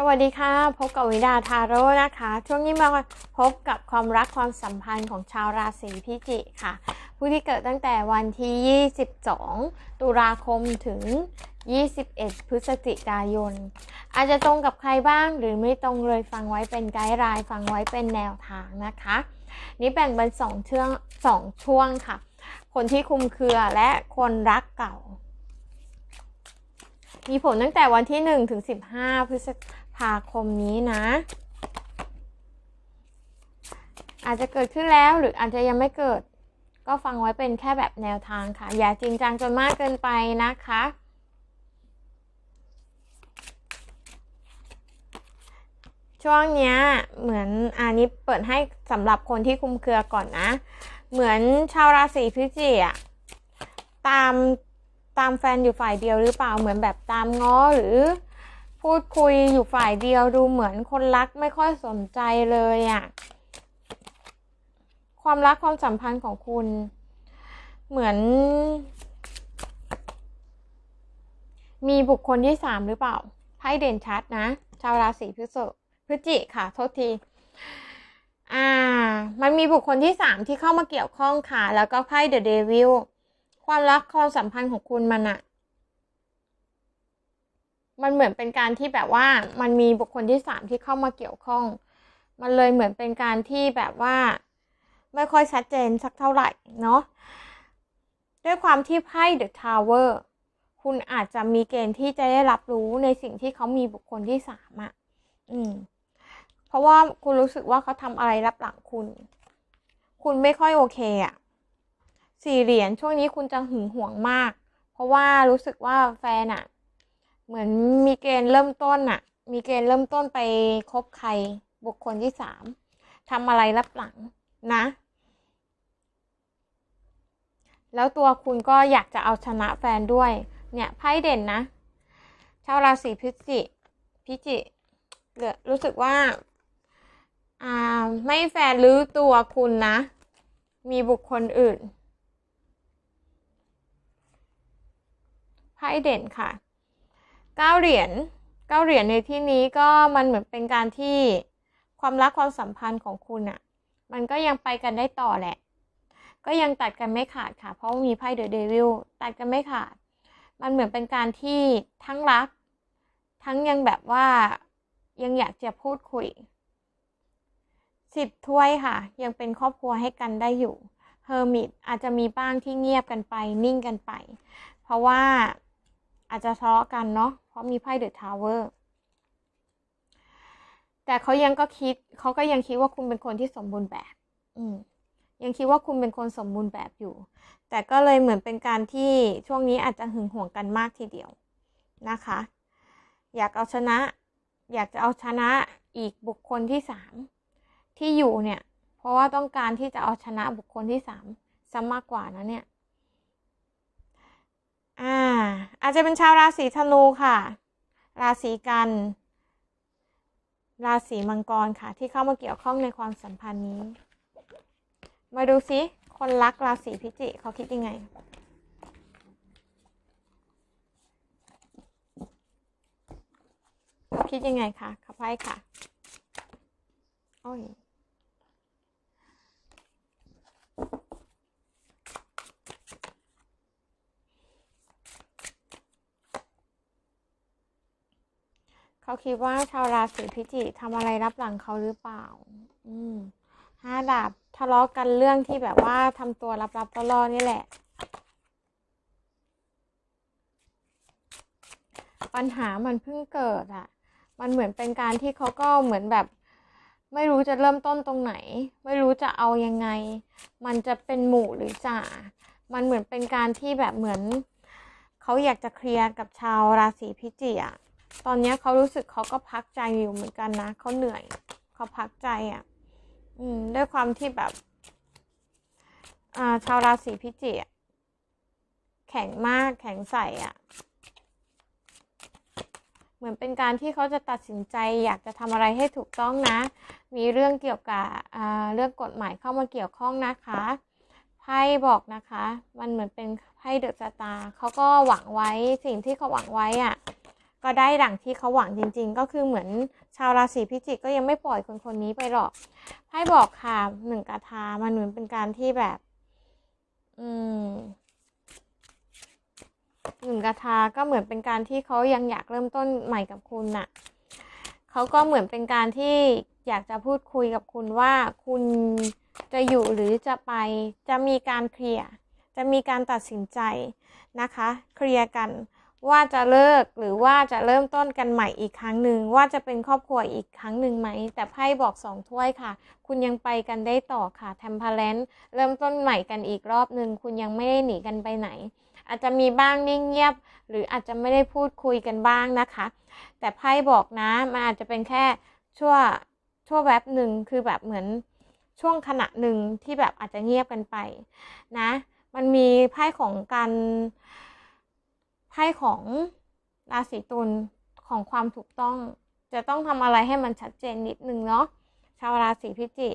สวัสดีค่ะ พบกับวิดาทาโร่นะคะ ช่วงนี้มาพบกับความรักความสัมพันธ์ของชาวราศีพิจิกค่ะ ผู้ที่เกิดตั้งแต่วันที่ 22 ตุลาคมถึง 21 พฤศจิกายน อาจจะตรงกับใครบ้างหรือไม่ตรงเลยฟังไว้เป็นไกด์ไลน์ฟังไว้เป็นแนวทางนะคะ นี่แบ่งเป็นสองช่วงสองช่วงค่ะ คนที่คุมเครือและคนรักเก่ามีผลตั้งแต่วันที่ 1 ถึง 15 พฤษ ภาคมนี้นะ อาจจะเกิดขึ้นแล้วหรืออาจจะยังไม่เกิด ก็ฟังไว้เป็นแค่แบบแนวทางค่ะ อย่าจริงจังจนมากเกินไปนะคะ ช่วงเนี้ยเหมือนอันนี้เปิดให้สำหรับคนที่คุมเครือก่อนนะ เหมือนชาวราศีพิจิกอะตามตามแฟนอยู่ฝ่ายเดียวหรือเปล่าเหมือนแบบตามง้อหรือ พูดคุยอยู่ฝ่ายเดียวดูเหมือนคนรักไม่ค่อยสนใจเลยอะความรักความสัมพันธ์ของคุณ เหมือน มีบุคคลที่สามหรือเปล่าไพ่เด่นชัดนะ ชาวราศีพฤษภพฤศจิกค่ะ โทษทีอ่า มันมีบุคคลที่สามที่เข้ามาเกี่ยวข้องค่ะ แล้วก็ไพ่เดอะเดวิลความรักความสัมพันธ์ของคุณมันอะ มันเหมือนเป็นการที่แบบว่ามันมีบุคคลที่สามที่เข้ามาเกี่ยวข้อง มันเลยเหมือนเป็นการที่แบบว่า ไม่ค่อยชัดเจนสักเท่าไหร่เนาะด้วยความที่ไพ่เดอะทาวเวอร์คุณอาจจะมีเกณฑ์ที่จะได้รับรู้ในสิ่งที่เขามีบุคคลที่สามอะอืม เพราะว่าคุณรู้สึกว่าเขาทำอะไรรับหลังคุณ คุณไม่ค่อยโอเคอะสี่เหรียญช่วงนี้คุณจะหึงหวงมาก เพราะว่ารู้สึกว่าแฟนอะ เหมือนมีเกณฑ์เริ่มต้นอะมีเกณฑ์เริ่มต้นไปคบใครบุคคลที่สามทำอะไรรับหลังนะ แล้วตัวคุณก็อยากจะเอาชนะแฟนด้วย เนี่ยไพ่เด่นนะชาวราศีพิจิพิจิเหลือรู้สึกว่าอ่าไม่แฟนหรือตัวคุณนะ มีบุคคลอื่นไพ่เด่นค่ะ เก้าเหรียญเก้าเหรียญในที่นี้ก็มันเหมือนเป็นการที่ความรักความสัมพันธ์ของคุณอะมันก็ยังไปกันได้ต่อแหละ ก็ยังตัดกันไม่ขาดค่ะ เพราะมีไพ่เดอะเดวิลตัดกันไม่ขาด มันเหมือนเป็นการที่ทั้งรัก ทั้งยังแบบว่ายังอยากจะพูดคุยสิบถ้วยค่ะ ยังเป็นครอบครัวให้กันได้อยู่เฮอร์มิตอาจจะมีบ้างที่เงียบกันไปนิ่งกันไป เพราะว่าอาจจะทะเลาะกันเนาะ ราะมีไพ่เดอะทาวเวอร์แต่เขายังก็คิดเขาก็ยังคิดว่าคุณเป็นคนที่สมบูรณ์แบบ อืมยังคิดว่าคุณเป็นคนสมบูรณ์แบบอยู่ แต่ก็เลยเหมือนเป็นการที่ช่วงนี้อาจจะหึงหวงกันมากทีเดียวนะคะ อยากเอาชนะ อยากจะเอาชนะอีกบุคคลที่สามที่อยู่เนี่ย เพราะว่าต้องการที่จะเอาชนะบุคคลที่สามซะมากกว่านะเนี่ย อ่า อาจจะเป็นชาวราศีธนูค่ะ ราศีกัน ราศีมังกรค่ะ ที่เข้ามาเกี่ยวข้องในความสัมพันธ์นี้ มาดูซิคนรักราศีพิจิกเขาคิดยังไงเขาคิดยังไงคะเขาไพ่ค่ะ โอ้ย เขาคิดว่าชาวราศีพิจิกทำอะไรรับหลังเขาหรือเปล่า อืมห้าดาบทะเลาะกันเรื่องที่แบบว่าทำตัวรับๆล่อๆนี่แหละ ปัญหามันเพิ่งเกิดอะมันเหมือนเป็นการที่เขาก็เหมือนแบบ ไม่รู้จะเริ่มต้นตรงไหน ไม่รู้จะเอายังไง มันจะเป็นหมู่หรือจ่ามันเหมือนเป็นการที่แบบเหมือน เขาอยากจะเคลียร์กับชาวราศีพิจิกอะ ตอนนี้เขารู้สึกเขาก็พักใจอยู่เหมือนกันนะเขาเหนื่อยเขาพักใจอะ่ะ อืม ด้วยความที่แบบ อ่า ชาวราศีพิจิกแข็งมากแข็งใสอะ่ะ เหมือนเป็นการที่เขาจะตัดสินใจ อยากจะทำอะไรให้ถูกต้องนะ มีเรื่องเกี่ยวกับเรื่องกฎหมายเข้ามาเกี่ยวข้องนะคะไพ่บอกนะคะ มันเหมือนเป็นไพ่เดอะสตาร์เขาก็หวังไว้สิ่งที่เขาหวังไว้อะ ก็ได้ดังที่เขาหวังจริง ๆ ก็คือเหมือนชาวราศีพิจิกก็ยังไม่ปล่อยคนคนนี้ไปหรอกไพ่บอกค่ะหนึ่งกาทามันเหมือนเป็นการที่แบบ อืมหนึ่งกาทาก็เหมือนเป็นการที่เขายังอยากเริ่มต้นใหม่กับคุณน่ะเขาก็เหมือนเป็นการที่อยากจะพูดคุยกับคุณว่าคุณจะอยู่หรือจะไปจะมีการเคลียร์จะมีการตัดสินใจนะคะ เคลียร์กัน ว่าจะเลิกหรือว่าจะเริ่มต้นกันใหม่อีกครั้งหนึ่งว่าจะเป็นครอบครัวอีกครั้งหนึ่งไหม แต่ไพ่บอกสองถ้วยค่ะ คุณยังไปกันได้ต่อค่ะแทมพาเลนเริ่มต้นใหม่กันอีกรอบหนึ่งคุณยังไม่ได้หนีกันไปไหน อาจจะมีบ้างนิ่งเงียบ หรืออาจจะไม่ได้พูดคุยกันบ้างนะคะ แต่ไพ่บอกนะมันอาจจะเป็นแค่ชั่วชั่วแวบหนึ่งคือแบบเหมือนช่วงขณะหนึ่งที่แบบอาจจะเงียบกันไปนะ มันมีไพ่ของการ พ่ของราศีตุลของความถูกต้อง จะต้องทำอะไรให้มันชัดเจนนิดนึงเนาะชาวราศีพิจิก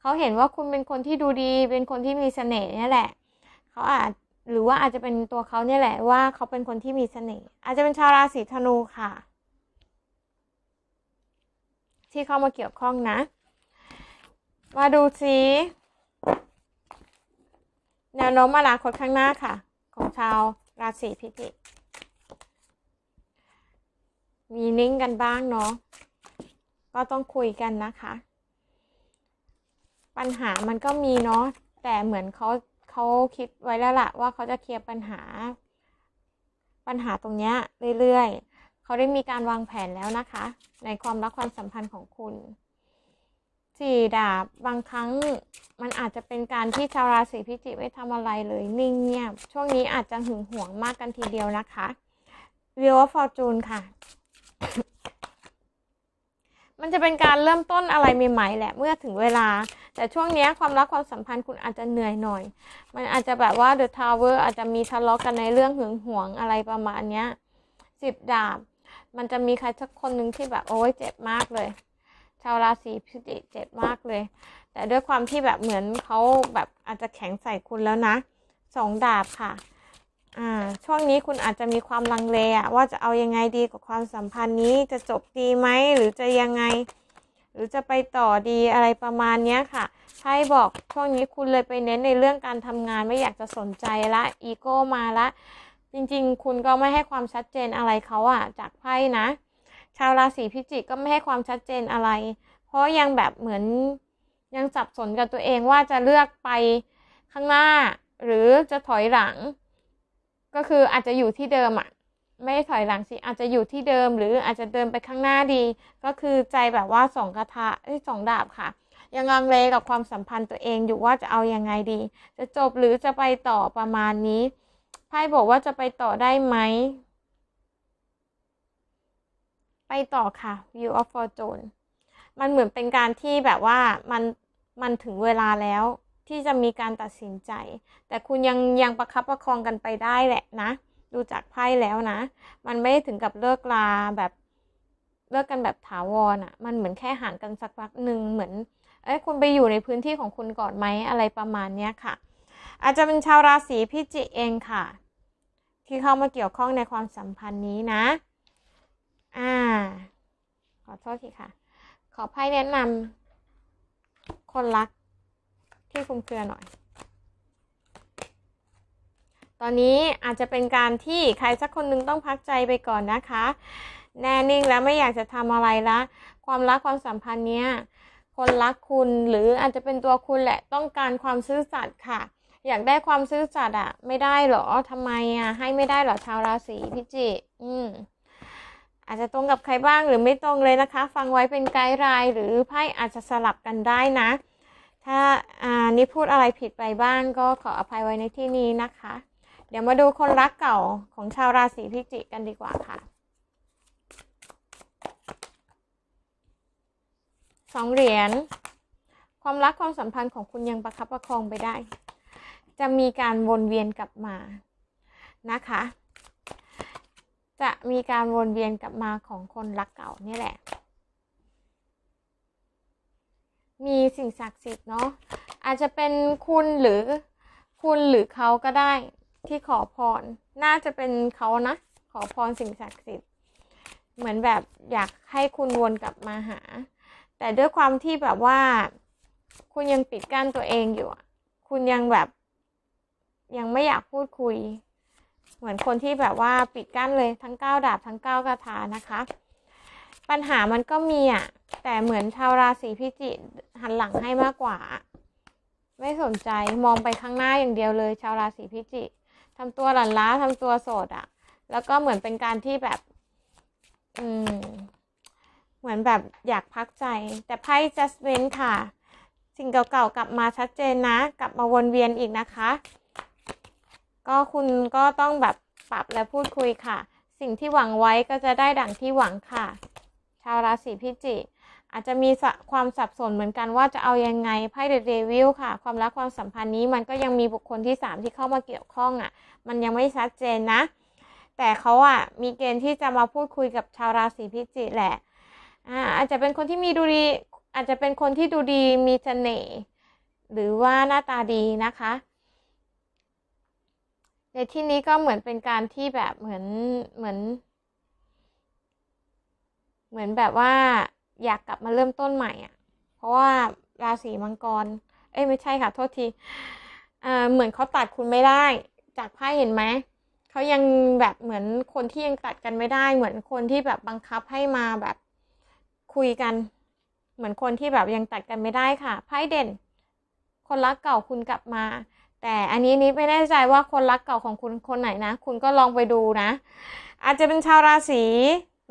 เขาเห็นว่าคุณเป็นคนที่ดูดี เป็นคนที่มีเสน่ห์นี่แหละเขาอาจหรือว่าอาจจะเป็นตัวเขาเนี่ยแหละว่าเขาเป็นคนที่มีเสน่ห์อาจจะเป็นชาวราศีธนูค่ะ ที่เข้ามาเกี่ยวข้องนะ มาดูซิแนวโน้มอนาคตข้างหน้าค่ะ ของชาวราศีพิจิก มีนิ่งกันบ้างเนาะก็ต้องคุยกันนะคะ ปัญหามันก็มีเนาะแต่เหมือนเขาเขาคิดไว้แล้วล่ะว่าเขาจะเคลียร์ปัญหา ปัญหาตรงเนี้ยเรื่อยๆเขาได้มีการวางแผนแล้วนะคะ ในความรักความสัมพันธ์ของคุณสี่ดาบบางครั้งมันอาจจะเป็นการที่ชาวราศีพิจิกไม่ทำอะไรเลยนิ่งเงียบช่วงนี้อาจจะหึงหวงมากกันทีเดียวนะคะเรียว่าฟอร์จูนค่ะ มันจะเป็นการเริ่มต้นอะไรใหม่ๆแหละเมื่อถึงเวลา แต่ช่วงนี้ความรักความสัมพันธ์คุณอาจจะเหนื่อยหน่อย มันอาจจะแบบว่าเดอะทาวเวอร์อาจจะมีทะเลาะกันในเรื่องหึงหวงอะไรประมาณเนี้ยสิบดาบ มันจะมีใครสักคนหนึ่งที่แบบโอ้ยเจ็บมากเลย ชาวราศีพิจิกเจ็บมากเลย แต่ด้วยความที่แบบเหมือนเขาแบบอาจจะแข็งใส่คุณแล้วนะสองดาบค่ะ อ่าช่วงนี้คุณอาจจะมีความลังเลอะว่าจะเอายังไงดีกับความสัมพันธ์นี้จะจบดีไหมหรือจะยังไง หรือจะไปต่อดีอะไรประมาณเนี้ยค่ะไพ่บอกช่วงนี้คุณเลยไปเน้นในเรื่องการทำงานไม่อยากจะสนใจละอีโก้มาละ จริงๆ คุณก็ไม่ให้ความชัดเจนอะไรเขาอะจากไพ่นะ ชาวราศีพิจิกก็ไม่ให้ความชัดเจนอะไร เพราะยังแบบเหมือนยังสับสนกับตัวเองว่าจะเลือกไปข้างหน้า หรือจะถอยหลัง ก็คืออาจจะอยู่ที่เดิมอะไม่ถอยหลังสิอาจจะอยู่ที่เดิม หรืออาจจะเดินไปข้างหน้าดี ก็คือใจแบบว่าสองกระทะเอ้ยสองดาบค่ะ ยังลังเลกับความสัมพันธ์ตัวเองอยู่ว่าจะเอายังไงดี จะจบหรือจะไปต่อประมาณนี้ไพ่บอกว่าจะไปต่อได้ไหมไปต่อค่ะ View of Fortune มันเหมือนเป็นการที่แบบว่ามันมันถึงเวลาแล้ว ที่จะมีการตัดสินใจ แต่คุณยังยังประคับประคองกันไปได้แหละนะ ดูจากไพ่แล้วนะ มันไม่ถึงกับเลิกลาแบบเลิกกันแบบถาวรอะ มันเหมือนแค่ห่างกันสักพักหนึ่งเหมือน เอ้ยคุณไปอยู่ในพื้นที่ของคุณก่อนไหมอะไรประมาณเนี้ยค่ะ อาจจะเป็นชาวราศีพิจิกเองค่ะ ที่เข้ามาเกี่ยวข้องในความสัมพันธ์นี้นะ อ่า ขอโทษทีค่ะ ขอไพ่แนะนำคนรัก ที่คุมเครือหน่อย ตอนนี้อาจจะเป็นการที่ใครสักคนหนึ่งต้องพักใจไปก่อนนะคะ แน่นิ่งแล้วไม่อยากจะทำอะไรละ ความรักความสัมพันธ์เนี้ยคนรักคุณหรืออาจจะเป็นตัวคุณแหละต้องการความซื่อสัตย์ค่ะ อยากได้ความซื่อสัตย์อะไม่ได้หรอทำไมอะให้ไม่ได้หรอชาวราศีพิจิกอืม อาจจะตรงกับใครบ้างหรือไม่ตรงเลยนะคะ ฟังไว้เป็นไกด์ไลน์หรือไพ่อาจจะสลับกันได้นะ ถ้าอ่านี่พูดอะไรผิดไปบ้างก็ขออภัยไว้ในที่นี้นะคะ เดี๋ยวมาดูคนรักเก่าของชาวราศีพิจิกกันดีกว่าค่ะสองเหรียญความรักความสัมพันธ์ของคุณยังประคับประคองไปได้ จะมีการวนเวียนกลับมานะคะ จะมีการวนเวียนกลับมาของคนรักเก่านี่แหละ มีสิ่งศักดิ์สิทธิ์เนาะอาจจะเป็นคุณหรือคุณหรือเขาก็ได้ที่ขอพร น่าจะเป็นเขานะ ขอพรสิ่งศักดิ์สิทธิ์ เหมือนแบบอยากให้คุณวนกลับมาหา แต่ด้วยความที่แบบว่า คุณยังปิดกั้นตัวเองอยู่ คุณยังแบบ ยังไม่อยากพูดคุย เหมือนคนที่แบบว่าปิดกั้นเลยทั้งเก้าดาบทั้งเก้ากระถานะคะ ปัญหามันก็มีอะ แต่เหมือนชาวราศีพิจิกหันหลังให้มากกว่า ไม่สนใจมองไปข้างหน้าอย่างเดียวเลย ชาวราศีพิจิกทำตัวหลันล้าทำตัวโสดอะ แล้วก็เหมือนเป็นการที่แบบ อืม เหมือนแบบอยากพักใจ แต่ไพ่ judgment ค่ะ สิ่งเก่าๆกลับมาชัดเจนนะ กลับมาวนเวียนอีกนะคะ ก็คุณก็ต้องแบบปรับและพูดคุยค่ะ สิ่งที่หวังไว้ก็จะได้ดั่งที่หวังค่ะ ชาวราศีพิจิกอาจจะมีความสับสนเหมือนกันว่าจะเอายังไงไพ่เดอะเดวิลค่ะ ความรักความสัมพันธ์นี้มันก็ยังมีบุคคลที่สามที่เข้ามาเกี่ยวข้องอะ มันยังไม่ชัดเจนนะ แต่เขาอะมีเกณฑ์ที่จะมาพูดคุยกับชาวราศีพิจิกแหละอ่าอาจจะเป็นคนที่มีดูดี อาจจะเป็นคนที่ดูดีมีเสน่ห์หรือว่าหน้าตาดีนะคะในที่นี้ก็เหมือนเป็นการที่แบบเหมือนเหมือน เหมือนแบบว่าอยากกลับมาเริ่มต้นใหม่อะ เพราะว่าราศีมังกร เอ้ยไม่ใช่ค่ะ โทษทีเอ่อเหมือนเขาตัดคุณไม่ได้ จากไพ่เห็นไหมเขายังแบบเหมือนคนที่ยังตัดกันไม่ได้ เหมือนคนที่แบบบังคับให้มาแบบคุยกัน เหมือนคนที่แบบยังตัดกันไม่ได้ค่ะไพ่เด่น คนรักเก่าคุณกลับมา แต่อันนี้นี้ไม่แน่ใจว่าคนรักเก่าของคุณคนไหนนะ คุณก็ลองไปดูนะ อาจจะเป็นชาวราศี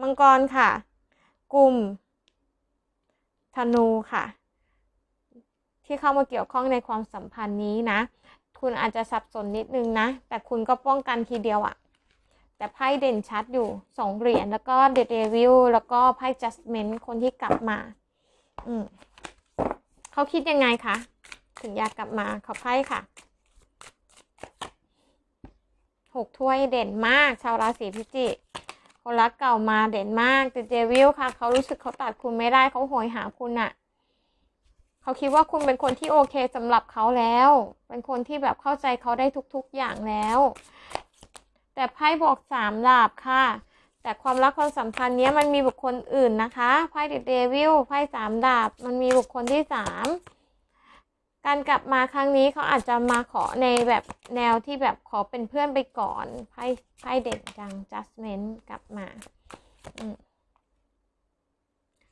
มังกรค่ะ กลุ่มธนูค่ะ ที่เข้ามาเกี่ยวข้องในความสัมพันธ์นี้นะ คุณอาจจะสับสนนิดนึงนะ แต่คุณก็ป้องกันทีเดียวอะแต่ไพ่เด่นชัดอยู่สองเหรียญแล้วก็เดดเดวิลแล้วก็ไพ่จัสเมนต์คนที่กลับมา อืมเขาคิดยังไงคะถึงอยากกลับมาเขาไพ่ค่ะหกถ้วยเด่นมาก ชาวราศีพิจิก คนรักเก่ามาเด่นมากแต่เดวิลค่ะ เขารู้สึกเขาตัดคุณไม่ได้เขาโหยหาคุณอะเขาคิดว่าคุณเป็นคนที่โอเคสำหรับเขาแล้ว เป็นคนที่แบบเข้าใจเขาได้ทุกๆอย่างแล้ว แต่ไพ่บอกสามดาบค่ะ แต่ความรักความสัมพันธ์นี้มันมีบุคคลอื่นนะคะไพ่เดวิลไพ่สามดาบ มันมีบุคคลที่สาม การกลับมาครั้งนี้เขาอาจจะมาขอในแบบแนวที่แบบขอเป็นเพื่อนไปก่อนไพ่ไพ่เด่นจัง judgment กลับมา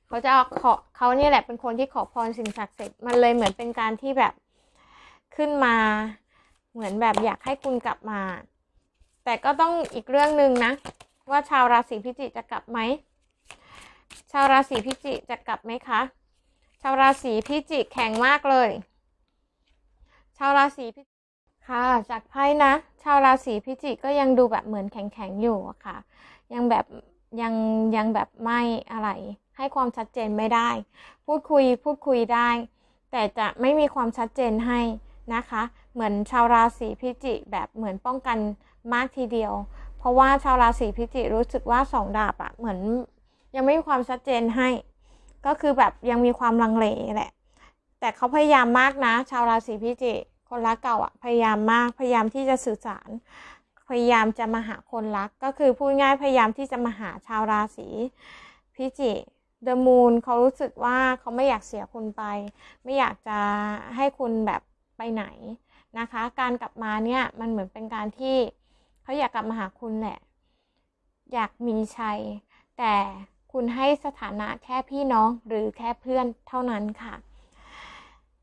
เขาจะขอเขาเนี่ยแหละเป็นคนที่ขอพรสิ่งศักดิ์สิทธิ์มันเลยเหมือนเป็นการที่แบบขึ้นมา เหมือนแบบอยากให้คุณกลับมา แต่ก็ต้องอีกเรื่องหนึ่งนะ ว่าชาวราศีพิจิกจะกลับไหมชาวราศีพิจิกจะกลับไหมคะ ชาวราศีพิจิกแข็งมากเลย ชาวราศีพิจิกค่ะ จากไพ่นะ ชาวราศีพิจิกก็ยังดูแบบเหมือนแข็งๆอยู่อะค่ะ ยังแบบยังยังแบบไม่อะไร ให้ความชัดเจนไม่ได้ พูดคุยพูดคุยได้ แต่จะไม่มีความชัดเจนให้นะคะ เหมือนชาวราศีพิจิกแบบเหมือนป้องกันมากทีเดียว เพราะว่าชาวราศีพิจิกรู้สึกว่าสองดาบอะเหมือนยังไม่มีความชัดเจนให้ ก็คือแบบยังมีความลังเลแหละ แต่เขาพยายามมากนะ ชาวราศีพิจิก คนรักเก่าอะพยายามมากพยายามที่จะสื่อสาร พยายามจะมาหาคนรักก็คือพูดง่ายพยายามที่จะมาหาชาวราศีพิจิกเดอะมูนเขารู้สึกว่าเขาไม่อยากเสียคุณไป ไม่อยากจะให้คุณแบบไปไหนนะคะ การกลับมาเนี่ยมันเหมือนเป็นการที่เขาอยากกลับมาหาคุณแหละ อยากมีชัย แต่คุณให้สถานะแค่พี่น้องหรือแค่เพื่อนเท่านั้นค่ะ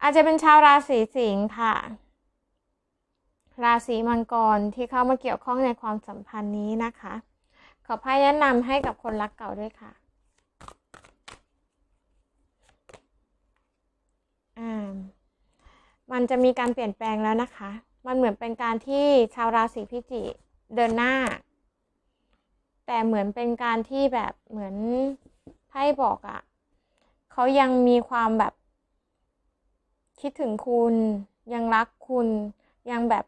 อาจจะเป็นชาวราศีสิงค์ค่ะ ราศีมังกรที่เข้ามาเกี่ยวข้องในความสัมพันธ์นี้นะคะ ขอพายแนะนำให้กับคนรักเก่าด้วยค่ะอ่ามันจะมีการเปลี่ยนแปลงแล้วนะคะ มันเหมือนเป็นการที่ชาวราศีพิจิกเดินหน้า แต่เหมือนเป็นการที่แบบเหมือนไพ่บอกอะ่ะเขายังมีความแบบ คิดถึงคุณ ยังรักคุณ ยังแบบ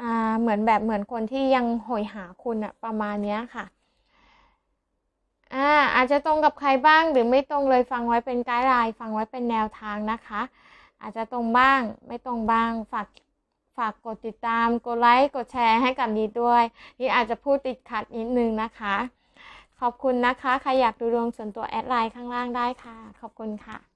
อ่าเหมือนแบบเหมือนคนที่ยังหอยหาคุณอะประมาณเนี้ยค่ะอ่าอาจจะตรงกับใครบ้างหรือไม่ตรงเลยฟังไว้เป็นไกด์ไลน์ฟังไว้เป็นแนวทางนะคะ อาจจะตรงบ้างไม่ตรงบ้างฝากฝากกดติดตามกดไลค์กดแชร์ให้กับนี้ด้วยนี่อาจจะพูดติดขัดนิดนึงนะคะ ขอบคุณนะคะ ใครอยากดูดวงส่วนตัวแอดไลน์ข้างล่างได้ค่ะ ขอบคุณค่ะ